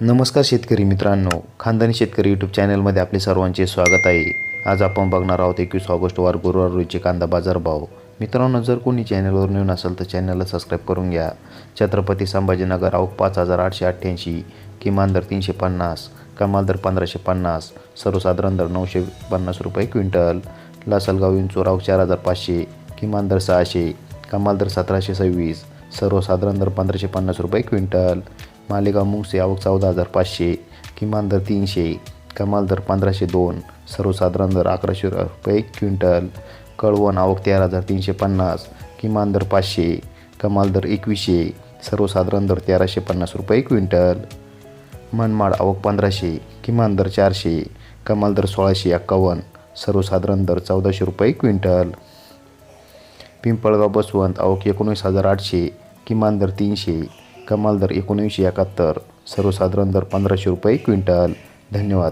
नमस्कार शेतकरी मित्रांनो. खानदानी शेतकरी यूट्यूब चॅनलमध्ये आपले सर्वांचे स्वागत आहे. आज आपण बघणार आहोत एकवीस ऑगस्ट वार गुरुवार रोजचे कांदा बाजार भाव. मित्रांनो जर कोणी चॅनलवर नवीन असेल तर चॅनलला सबस्क्राईब करून घ्या. छत्रपती संभाजीनगर आवक पाच हजार आठशे अठ्ठ्याऐंशी किमान दर तीनशे पन्नास कमाल दर पंधराशे पन्नास सर्वसाधारण दर नऊशे पन्नास रुपये क्विंटल लासलगाव इंचोराव चार हजार पाचशे किमान दर सहाशे कमाल दर सतराशे सव्वीस सर्वसाधारण दर पंधराशे पन्नास रुपये क्विंटल. मालेगाव मुंगसे आवक चौदा हजार पाचशे किमान दर तीनशे कमाल दर पंधराशे दोन सर्वसाधारण दर अकराशे रुपये क्विंटल कळवण आवक तेरा हजार तीनशे पन्नास किमान दर पाचशे कमाल दर एकवीसशे सर्वसाधारण दर तेराशे पन्नास रुपये क्विंटल. मनमाड आवक पंधराशे किमान दर चारशे कमाल दर सोळाशे एक्कावन्न सर्वसाधारण दर चौदाशे रुपये क्विंटल. पिंपळगाव बसवंत आवक एकोणीस हजार आठशे किमान दर तीनशे कमाल दर एकोणीसशे एकाहत्तर सर्वसाधारण दर पंधराशे रुपये क्विंटल. धन्यवाद.